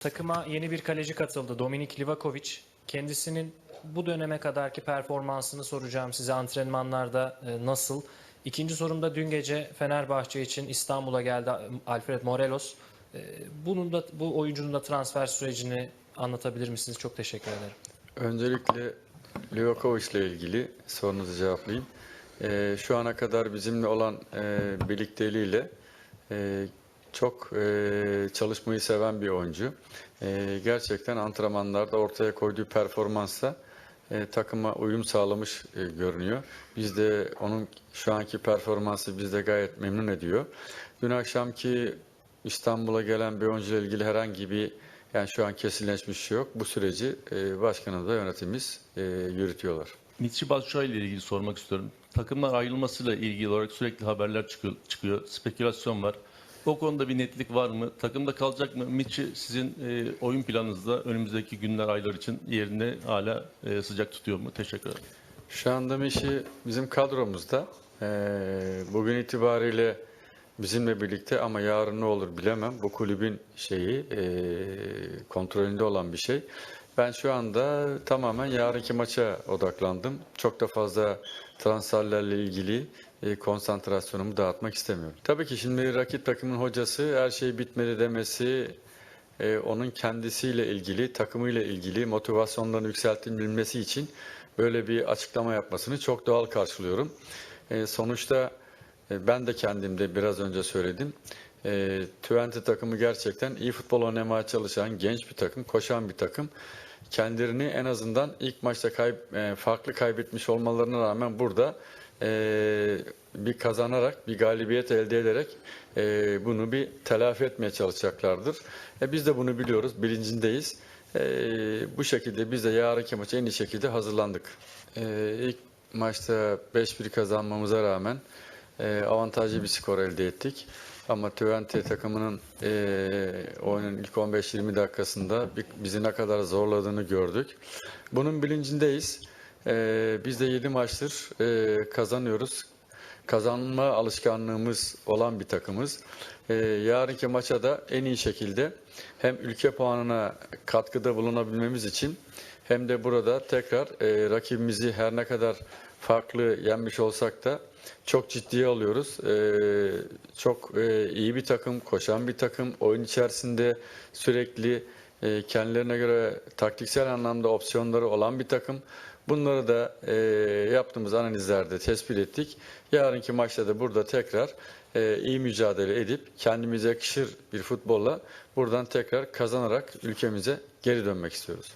Takıma yeni bir kaleci katıldı. Dominik Livakovic. Kendisinin bu döneme kadarki performansını soracağım size antrenmanlarda e, nasıl? İkinci sorumda dün gece Fenerbahçe için İstanbul'a geldi Alfred Morelos. E, Bunun da bu oyuncunun da transfer sürecini anlatabilir misiniz? Çok teşekkür ederim. Öncelikle Livakovic ile ilgili sorunuzu cevaplayayım. Şu ana kadar bizimle olan e, birlikteliğiyle e, çok e, çalışmayı seven bir oyuncu. E, gerçekten antrenmanlarda ortaya koyduğu performansla e, takıma uyum sağlamış e, görünüyor. Biz de onun şu anki performansı bizde gayet memnun ediyor. Dün akşamki İstanbul'a gelen bir oyuncuyla ilgili herhangi bir yani şu an kesinleşmiş şey yok. Bu süreci e, başkanı da yönetimimiz e, yürütüyorlar. Mitsi Batshuayi ile ilgili sormak istiyorum. Takımlar ayrılmasıyla ilgili olarak sürekli haberler çıkıyor, çıkıyor. Spekülasyon var. O konuda bir netlik var mı? Takımda kalacak mı? Mitsi sizin e, oyun planınızda önümüzdeki günler, aylar için yerini hala e, sıcak tutuyor mu? Teşekkür ederim. Şu anda Mişi bizim kadromuzda. E, bugün itibariyle bizimle birlikte ama yarın ne olur bilemem. Bu kulübün şeyi e, kontrolünde olan bir şey. Ben şu anda tamamen yarınki maça odaklandım. Çok da fazla transferlerle ilgili konsantrasyonumu dağıtmak istemiyorum. Tabii ki şimdi rakip takımın hocası her şey bitmedi demesi e, onun kendisiyle ilgili, takımıyla ilgili motivasyonlarını yükseltilmesi için böyle bir açıklama yapmasını çok doğal karşılıyorum. E, sonuçta e, ben de kendimde biraz önce söyledim. E, Twente takımı gerçekten iyi futbol oynamaya çalışan genç bir takım, koşan bir takım. Kendilerini en azından ilk maçta kayb e, farklı kaybetmiş olmalarına rağmen burada e, bir kazanarak, bir galibiyet elde ederek e, bunu bir telafi etmeye çalışacaklardır. E, biz de bunu biliyoruz, bilincindeyiz. E, bu şekilde biz de yarınki maça en iyi şekilde hazırlandık. E, ilk maçta 5-1 kazanmamıza rağmen e, avantajlı bir skor elde ettik. Ama Twente takımının e, oyunun ilk 15-20 dakikasında bi- bizi ne kadar zorladığını gördük. Bunun bilincindeyiz. E, biz de 7 maçtır e, kazanıyoruz. Kazanma alışkanlığımız olan bir takımız. E, yarınki maça da en iyi şekilde hem ülke puanına katkıda bulunabilmemiz için hem de burada tekrar e, rakibimizi her ne kadar farklı yenmiş olsak da çok ciddiye alıyoruz. Ee, çok e, iyi bir takım, koşan bir takım, oyun içerisinde sürekli e, kendilerine göre taktiksel anlamda opsiyonları olan bir takım. Bunları da e, yaptığımız analizlerde tespit ettik. Yarınki maçta da burada tekrar e, iyi mücadele edip kendimize yakışır bir futbolla buradan tekrar kazanarak ülkemize geri dönmek istiyoruz.